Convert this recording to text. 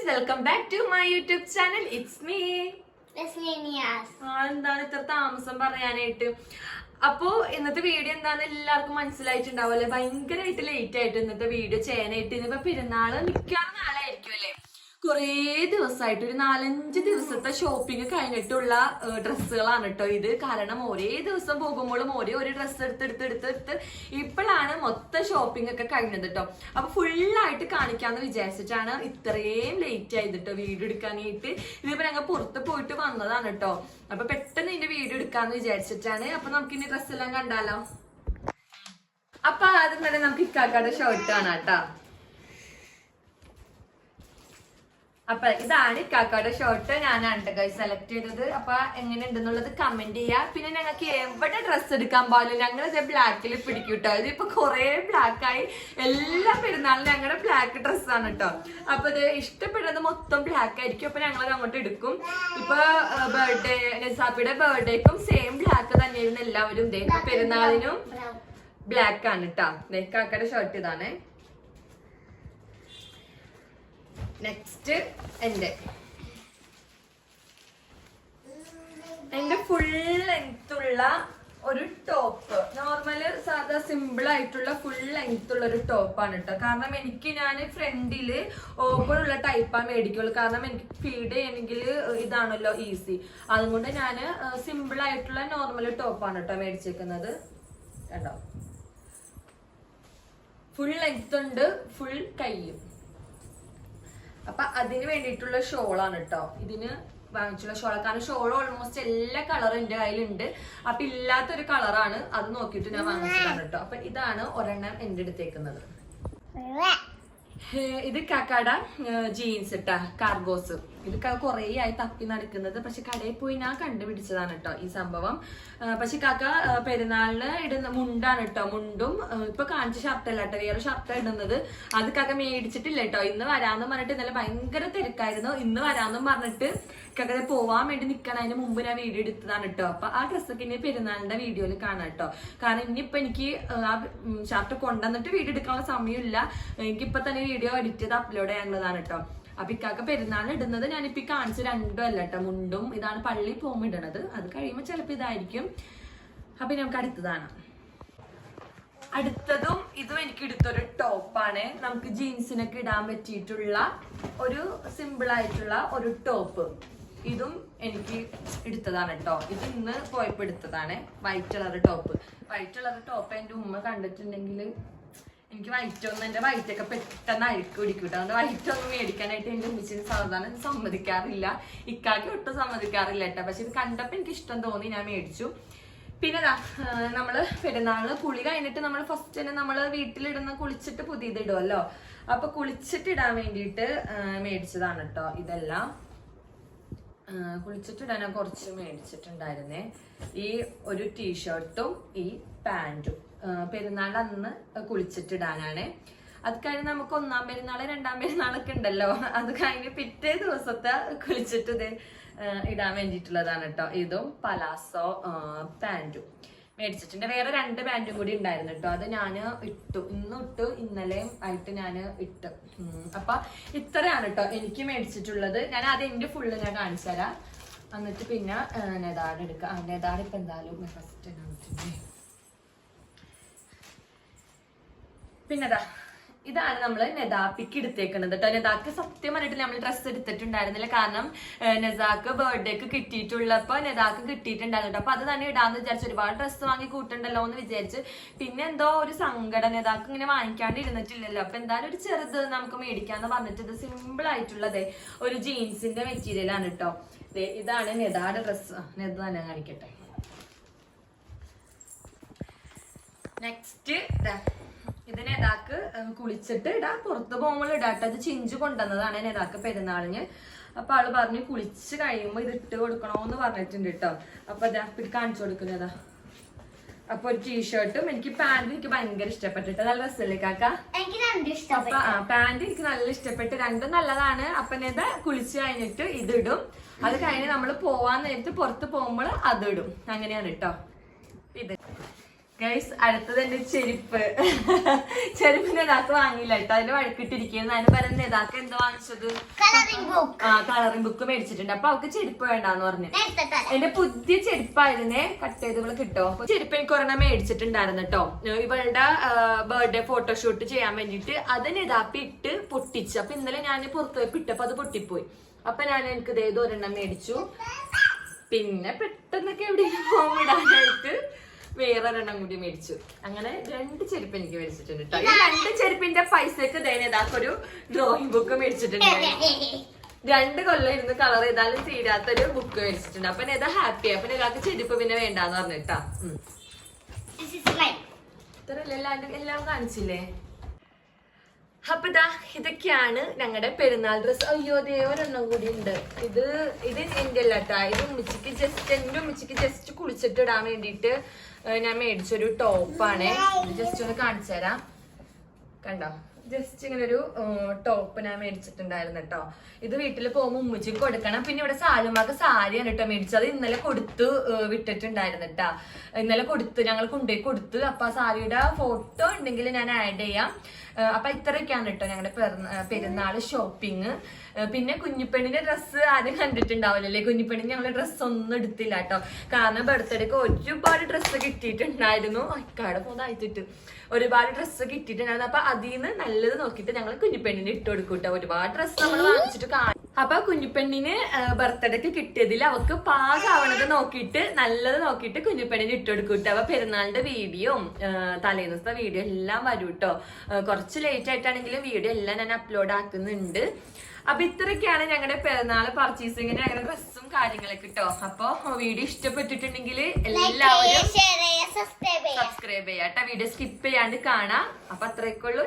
Guys welcome back to my YouTube channel it's me. എന്താണ് ഇത്ര താമസം പറയാനായിട്ട്? അപ്പോ ഇന്നത്തെ വീഡിയോ എന്താന്ന് എല്ലാവർക്കും മനസ്സിലായിട്ടുണ്ടാവും അല്ലെ? ഭയങ്കരമായിട്ട് ലേറ്റ് ആയിട്ട് ഇന്നത്തെ വീഡിയോ ചെയ്യാനായിട്ട്. ഇന്നിപ്പോ പെരുന്നാൾ മിക്കവാറും നാളായിരിക്കും അല്ലേ? കുറേ ദിവസമായിട്ട് ഒരു നാലഞ്ച് ദിവസത്തെ ഷോപ്പിംഗ് കഴിഞ്ഞിട്ടുള്ള ഡ്രസ്സുകളാണ് കേട്ടോ ഇത്. കാരണം ഒരേ ദിവസം പോകുമ്പോഴും ഒരേ ഒരു ഡ്രസ്സ് എടുത്ത് എടുത്ത് എടുത്ത് എടുത്ത് ഇപ്പോഴാണ് മൊത്തം ഷോപ്പിംഗ് ഒക്കെ കഴിഞ്ഞത് കേട്ടോ അപ്പൊ ഫുള്ളായിട്ട് കാണിക്കാന്ന് വിചാരിച്ചിട്ടാണ് ഇത്രയും ലേറ്റ് ആയത് കേട്ടോ വീഡിയോ എടുക്കാനായിട്ട്. ഇതിപ്പോ ഞങ്ങൾ പുറത്ത് പോയിട്ട് വന്നതാണ് കേട്ടോ അപ്പൊ പെട്ടെന്ന് ഇതിന്റെ വീഡിയോ എടുക്കാന്ന് വിചാരിച്ചിട്ടാണ്. അപ്പൊ നമുക്ക് ഇനി ഡ്രസ്സ് എല്ലാം കണ്ടാലോ? അപ്പൊ ആദ്യം തന്നെ നമുക്ക് ഇക്കാക്കയുടെ ഷർട്ട് കാണാം കേട്ടോ അപ്പൊ ഇതാണ് ഇക്കാക്കയുടെ ഷർട്ട് ഞാനാണ് കേട്ടോ സെലക്ട് ചെയ്തത്. അപ്പൊ എങ്ങനെ ഉണ്ടെന്നുള്ളത് കമന്റ് ചെയ്യാ. പിന്നെ ഞങ്ങൾക്ക് എവിടെ ഡ്രസ്സ് എടുക്കാൻ പാടില്ല. ഞങ്ങൾ ഇത് ബ്ലാക്കിൽ പിടിക്കും കേട്ടോ ഇതിപ്പോ കുറെ ബ്ലാക്ക് ആയി. എല്ലാ പെരുന്നാളും ഞങ്ങളുടെ ബ്ലാക്ക് ഡ്രസ്സാണ് കേട്ടോ അപ്പൊ ഇത് ഇഷ്ടപ്പെടുന്നത് മൊത്തം ബ്ലാക്ക് ആയിരിക്കും. അപ്പൊ ഞങ്ങൾ അങ്ങോട്ട് എടുക്കും. ഇപ്പൊ ബർത്ത്ഡേ നിസാപ്പിയുടെ ബർത്ത്ഡേക്കും സെയിം ബ്ലാക്ക് തന്നെയായിരുന്നു എല്ലാവരും. പെരുന്നാളിനും ബ്ലാക്ക് ആണ് കേട്ടോ കാക്കയുടെ ഷർട്ട് ഇതാണ്. നെക്സ്റ്റ് എന്റെ എന്റെ ഫുൾ ലെങ്ത്തുള്ള ഒരു ടോപ്പ് നോർമൽ സാധാ സിമ്പിൾ ആയിട്ടുള്ള ഫുൾ ലെങ്ത് ഉള്ള ഒരു ടോപ്പാണ് കേട്ടോ കാരണം എനിക്ക് ഞാൻ ഫ്രണ്ടിൽ ഓപ്പൺ ഉള്ള ടൈപ്പാണ് മേടിക്കുള്ളൂ. കാരണം എനിക്ക് ഫീഡ് ചെയ്യണമെങ്കിൽ ഇതാണല്ലോ ഈസി അതുകൊണ്ട് ഞാൻ സിമ്പിൾ ആയിട്ടുള്ള നോർമൽ ടോപ്പാണ് കേട്ടോ മേടിച്ചേക്കുന്നത്. കേട്ടോ ഫുൾ ലെങ്ത് ഉണ്ട് ഫുൾ കയ്യും. അപ്പൊ അതിന് വേണ്ടിയിട്ടുള്ള ഷോളാണ് കേട്ടോ ഇതിന് വാങ്ങിച്ചുള്ള ഷോൾ കാരണം ഷോൾ ഓൾമോസ്റ്റ് എല്ലാ കളറും എന്റെ കയ്യിലുണ്ട്. അപ്പൊ ഇല്ലാത്തൊരു കളറാണ് അത് നോക്കിയിട്ട് ഞാൻ വാങ്ങിച്ചതാണ് കേട്ടോ അപ്പൊ ഇതാണ് ഒരെണ്ണം എന്റെ അടുത്തേക്കുന്നത്. ഇത് കാക്കാട ജീൻസ് ഇട്ടാ കാർഗോസ് ഇത് കുറേ ആയി തപ്പി നടക്കുന്നത്. പക്ഷെ കടയിൽ പോയി ഞാൻ കണ്ടുപിടിച്ചതാണ് കേട്ടോ ഈ സംഭവം. പക്ഷെ കാക്ക പെരുന്നാളിന് ഇടുന്ന മുണ്ടാണ് കേട്ടോ മുണ്ടും. ഇപ്പൊ കാണിച്ച ഷർട്ടല്ല കേട്ടോ വേറെ ഷർട്ട് ഇടുന്നത്. അത് കാക്ക മേടിച്ചിട്ടില്ല കേട്ടോ ഇന്ന് വരാന്ന് പറഞ്ഞിട്ട് ഇന്നലെ ഭയങ്കര തിരക്കായിരുന്നു. ഇന്ന് വരാന്നും പറഞ്ഞിട്ട് കാക്ക പോവാൻ വേണ്ടി നിക്കണം അതിന് മുമ്പ് ഞാൻ വീഡിയോ എടുത്തതാണ് കേട്ടോ അപ്പൊ ആ ഡ്രസ്സൊക്കെ ഇനി പെരുന്നാളിന്റെ വീഡിയോയിൽ കാണാം കേട്ടോ കാരണം ഇനിയിപ്പൊ എനിക്ക് ആ ഷർട്ട് കൊണ്ടുവന്നിട്ട് വീഡിയോ എടുക്കാനുള്ള സമയമില്ല. എനിക്കിപ്പോ തന്നെ വീഡിയോ എഡിറ്റ് ചെയ്ത് അപ്ലോഡ് ചെയ്യാനുള്ളതാണ് കേട്ടോ അപ്പൊ ഇക്കാക്ക പെരുന്നാളിന് ഇടുന്നത് ഞാനിപ്പോ കാണിച്ച രണ്ടും അല്ല കേട്ടോ മുണ്ടും ഇതാണ് പള്ളി പോകുമ്പോൾ ഇടണത്. അത് കഴിയുമ്പോൾ ചിലപ്പോൾ ഇതായിരിക്കും. അപ്പൊ നമുക്ക് അടുത്തതാണ്. അടുത്തതും ഇതും എനിക്ക് എടുത്തൊരു ടോപ്പാണ് നമുക്ക് ജീൻസിനൊക്കെ ഇടാൻ പറ്റിയിട്ടുള്ള ഒരു സിമ്പിൾ ആയിട്ടുള്ള ഒരു ടോപ്പ് ഇതും എനിക്ക് എടുത്തതാണ് കേട്ടോ ഇത് ഇന്ന് പോയപ്പോ എടുത്തതാണ്. White colour top white colour top എന്റെ ഉമ്മ കണ്ടിട്ടുണ്ടെങ്കിൽ എനിക്ക് വൈറ്റ് ഒന്നും എന്റെ വൈറ്റ് ഒക്കെ പെട്ടെന്ന് അഴുക്ക് പിടിക്കും കേട്ടോ അതുകൊണ്ട് വൈറ്റ് ഒന്നും മേടിക്കാനായിട്ട് എന്റെ ഉമ്മച്ചിന് സാധാരണ സമ്മതിക്കാറില്ല. ഇക്കാക്ക് ഒട്ടും സമ്മതിക്കാറില്ല കേട്ടോ പക്ഷെ ഇത് കണ്ടപ്പോ എനിക്ക് ഇഷ്ടം തോന്നി ഞാൻ മേടിച്ചു. പിന്നെ നമ്മൾ പെരുന്നാൾ കുളി കഴിഞ്ഞിട്ട് നമ്മൾ ഫസ്റ്റ് തന്നെ നമ്മൾ വീട്ടിലിടുന്ന കുളിച്ചിട്ട് പുതിയത് ഇടുമല്ലോ അപ്പൊ കുളിച്ചിട്ട് ഇടാൻ വേണ്ടിയിട്ട് മേടിച്ചതാണ് കേട്ടോ ഇതെല്ലാം. കുളിച്ചിട്ടിടാൻ കുറച്ച് മേടിച്ചിട്ടുണ്ടായിരുന്നേ. ഈ ഒരു ടീഷർട്ടും ഈ പാന്റും പെരുന്നാൾ അന്ന് കുളിച്ചിട്ടിടാനാണ്. അത് കഴിഞ്ഞ് നമുക്ക് ഒന്നാം പെരുന്നാൾ രണ്ടാം പെരുന്നാളൊക്കെ ഉണ്ടല്ലോ. അത് കഴിഞ്ഞ് പിറ്റേ ദിവസത്തെ കുളിച്ചിട്ട് ഇത് ഇടാൻ വേണ്ടിയിട്ടുള്ളതാണ് കേട്ടോ ഇതും പലാസോ പാന്റും മേടിച്ചിട്ടുണ്ട്. വേറെ രണ്ട് പാന്റും കൂടി ഉണ്ടായിരുന്നു കേട്ടോ അത് ഞാൻ ഇട്ടു. ഇന്ന് ഇട്ടു ഇന്നലെയും ആയിട്ട് ഞാൻ ഇട്ടു. അപ്പൊ ഇത്രയാണ് കേട്ടോ എനിക്ക് മേടിച്ചിട്ടുള്ളത്. ഞാൻ അത് എന്റെ ഫുള്ള് ഞാൻ കാണിച്ചു തരാം. എന്നിട്ട് പിന്നെ നെതാട് എടുക്കാം. ആ നെതാട് ഇപ്പൊ എന്തായാലും ഫസ്റ്റ് കാണിച്ചിട്ടുണ്ട് പിന്നെതാ ഇതാണ് നമ്മൾ നെതാപ്പിക്ക് എടുത്തേക്കുന്നത് കേട്ടോ നെതാക്ക് സത്യം പറഞ്ഞിട്ട് നമ്മൾ ഡ്രസ്സ് എടുത്തിട്ടുണ്ടായിരുന്നില്ല. കാരണം നെസാക്ക് ബർത്ത്ഡേക്ക് കിട്ടിയിട്ടുള്ളപ്പോൾ നെതാക്ക് കിട്ടിയിട്ടുണ്ടായിരുന്നു കേട്ടോ അപ്പൊ അത് തന്നെ ഇടാന്ന് വിചാരിച്ചു ഒരുപാട് ഡ്രസ്സ് വാങ്ങി കൂട്ടണ്ടല്ലോ എന്ന് വിചാരിച്ച് പിന്നെ എന്തോ ഒരു സങ്കടം നെതാക്ക് ഇങ്ങനെ വാങ്ങിക്കാണ്ട് ഇരുന്നിട്ടില്ലല്ലോ അപ്പൊ എന്തായാലും ഒരു ചെറുത് നമുക്ക് മേടിക്കാന്ന് പറഞ്ഞിട്ട് ഇത് സിമ്പിൾ ആയിട്ടുള്ളത് ഒരു ജീൻസിന്റെ മെറ്റീരിയൽ ആണ് കേട്ടോ ഇതാണ് നെതാടെ ഡ്രസ്സ് നെത് തന്നെ കാണിക്കട്ടെ. നെക്സ്റ്റ് ഇത് ഇതാക്ക് കുളിച്ചിട്ട് ഇടാ. പുറത്ത് പോകുമ്പോൾ ഇടാട്ടോ. അത് ചിഞ്ചു കൊണ്ടുവന്നതാണ് നെതാക്ക് പെരുന്നാളിന്. അപ്പൊ ആൾ പറഞ്ഞു കുളിച്ച് കഴിയുമ്പോ ഇത് ഇട്ട് കൊടുക്കണോന്ന് പറഞ്ഞിട്ടുണ്ട് കേട്ടോ അപ്പൊ അതാ ഇത് കാണിച്ചു കൊടുക്കുന്നതാ അപ്പൊ ഒരു ടീഷർട്ടും എനിക്ക് പാന്റും എനിക്ക് ഭയങ്കര ഇഷ്ടപ്പെട്ടിട്ട്. നല്ല രസമല്ലേ കാക്ക? അപ്പൊ പാന്റ് എനിക്ക് നല്ല ഇഷ്ടപ്പെട്ട്. രണ്ടും നല്ലതാണ്. അപ്പൊ ഇത് കുളിച്ച് കഴിഞ്ഞിട്ട് ഇതിടും അത് കഴിഞ്ഞ് നമ്മൾ പോവാൻ നേരത്ത് പുറത്ത് പോകുമ്പോൾ അതിടും അങ്ങനെയാണ് കേട്ടോ ഇത്. ഗൈസ് അടുത്തത് എന്റെ ചെരുപ്പ്. ചെരുപ്പിന്റെ ഇതാക്ക് വാങ്ങിയില്ല കേട്ടോ. അതിന്റെ വഴക്കിട്ടിരിക്കുന്നു അതിന് പറയുന്നത് നേതാക്ക് എന്താ വാങ്ങിച്ചത്? ആ കളറിംഗ് ബുക്ക് മേടിച്ചിട്ടുണ്ട്. അപ്പൊ അവക്ക് ചെരുപ്പ് വേണ്ടാന്ന് പറഞ്ഞു. എന്റെ പുതിയ ചെരുപ്പായിരുന്നേ. കട്ട് ചെയ്ത് ഇവൾ കിട്ടോ. ചെരുപ്പ് എനിക്ക് ഒരെണ്ണം മേടിച്ചിട്ടുണ്ടായിരുന്നു കേട്ടോ. ഇവളുടെ ബർത്ത്ഡേ ഫോട്ടോഷൂട്ട് ചെയ്യാൻ വേണ്ടിട്ട് അത് ഇതാപ്പി ഇട്ട് പൊട്ടിച്ചു. അപ്പൊ ഇന്നലെ ഞാൻ പുറത്തു പോയി ഇട്ടപ്പോ അത് പൊട്ടിപ്പോയി. അപ്പൊ ഞാൻ എനിക്ക് ഇതേ ഇത് ഒരെണ്ണം മേടിച്ചു. പിന്നെ പെട്ടെന്നൊക്കെ എവിടെയെങ്കിലും വേറൊരെണ്ണം കൂടി മേടിച്ചു. അങ്ങനെ രണ്ട് ചെരുപ്പ് എനിക്ക് മേടിച്ചിട്ടുണ്ട് കേട്ടോ ഈ രണ്ട് ചെരുപ്പിന്റെ പൈസക്ക് ഇതേതാക്കൊരു ഡ്രോയിങ് ബുക്ക് മേടിച്ചിട്ടുണ്ട്. രണ്ട് കൊല്ലം ഇരുന്ന് കളർ ചെയ്താലും തീരാത്തൊരു ബുക്ക് മേടിച്ചിട്ടുണ്ട്. അപ്പൊ ഏതാ ഹാപ്പി അപ്പൊ ഇതാൾക്ക് ചെരുപ്പ് പിന്നെ വേണ്ടാന്ന് പറഞ്ഞിട്ടാ. എല്ലാവരും. ഇത്രയല്ലേ എല്ലാം എല്ലാം കാണിച്ചില്ലേ? അപ്പൊ ഇതാ ഇതൊക്കെയാണ് ഞങ്ങളുടെ പെരുന്നാൾ ഡ്രസ് അയ്യോ ദേവരെണ്ണം കൂടി ഉണ്ട്. ഇത് ഇത് എന്റെ അല്ല കേട്ടാ ഇത് ഉമ്മച്ചിക്ക് ജസ്റ്റ് എന്റെ ഉമ്മച്ചിക്ക് ജസ്റ്റ് കുളിച്ചിട്ട് ഇടാൻ വേണ്ടിട്ട് ഞാൻ മേടിച്ചൊരു ടോപ്പാണ്. ജസ്റ്റ് ഒന്ന് കാണിച്ചു തരാം. കണ്ടോ? ജസ്റ്റ് ഇങ്ങനെ ഒരു ടോപ്പ് ഞാൻ മേടിച്ചിട്ടുണ്ടായിരുന്നു കേട്ടോ ഇത് വീട്ടിൽ പോകുമ്പോൾ ഉമ്മച്ചിക്ക് കൊടുക്കണം. പിന്നെ ഇവിടെ സാലുമാക്ക് സാരിയാണ് കേട്ടോ മേടിച്ചത്. ഇന്നലെ കൊടുത്തു വിട്ടിട്ടുണ്ടായിരുന്നു കേട്ടാ ഇന്നലെ കൊടുത്തു ഞങ്ങൾ കൊണ്ടുപോയി കൊടുത്തു. അപ്പൊ ആ സാരിയുടെ ഫോട്ടോ ഉണ്ടെങ്കിൽ ഞാൻ ആഡ് ചെയ്യാം. അപ്പൊ ഇത്രയൊക്കെയാണ് കേട്ടോ ഞങ്ങളുടെ പെരുന്നാൾ ഷോപ്പിംഗ് പിന്നെ കുഞ്ഞിപ്പെണ്ണിന്റെ ഡ്രസ്സ് ആരും കണ്ടിട്ടുണ്ടാവില്ലല്ലേ? കുഞ്ഞിപ്പെണ്ണിന് ഞങ്ങൾ ഡ്രസ്സ് ഒന്നും എടുത്തില്ല കേട്ടോ. കാരണം ബർത്ത്ഡേക്ക് ഒരുപാട് ഡ്രസ്സ് കിട്ടിയിട്ടുണ്ടായിരുന്നു. അക്കാടെ പോതായിട്ടിട്ട് ഒരുപാട് ഡ്രസ്സ് കിട്ടിയിട്ടുണ്ടായിരുന്നു. അപ്പൊ അതിൽ നിന്ന് നല്ലത് നോക്കിയിട്ട് ഞങ്ങൾ കുഞ്ഞിപ്പെണ്ണിന് ഇട്ട് കൊടുക്കും കേട്ടോ. ഒരുപാട് ഡ്രസ്സ് നമ്മൾ വാങ്ങിച്ചിട്ട് കാണും അപ്പൊ കുഞ്ഞിപ്പെണ്ണിന് ബർത്ത്ഡേക്ക് കിട്ടിയതിൽ അവക്ക് പാകാവണത് നോക്കിയിട്ട് നല്ലത് നോക്കിയിട്ട് കുഞ്ഞിപ്പെണ്ണിന് ഇട്ട് കൊടുക്കും കേട്ടോ. അപ്പൊ പെരുന്നാളിന്റെ വീഡിയോ തലേന്നത്തെ വീഡിയോ എല്ലാം വരും കേട്ടോ. കുറച്ച് ലേറ്റ് ആയിട്ടാണെങ്കിലും വീഡിയോ എല്ലാം ഞാൻ അപ്ലോഡ് ആക്കുന്നുണ്ട്. അപ്പൊ ഇത്രയൊക്കെയാണ് ഞങ്ങളുടെ പിറന്നാൾ പർച്ചേസിങ്ങിന് ഞങ്ങളുടെ ഡ്രസ്സും കാര്യങ്ങളൊക്കെ കിട്ടോ അപ്പൊ വീഡിയോ ഇഷ്ടപ്പെട്ടിട്ടുണ്ടെങ്കിൽ എല്ലാവരും സബ്സ്ക്രൈബ് ചെയ്യാം. കേട്ടോ വീഡിയോ സ്കിപ്പ് ചെയ്യാണ്ട് കാണാം. അപ്പൊ അത്രയൊക്കെ ഉള്ളൂ.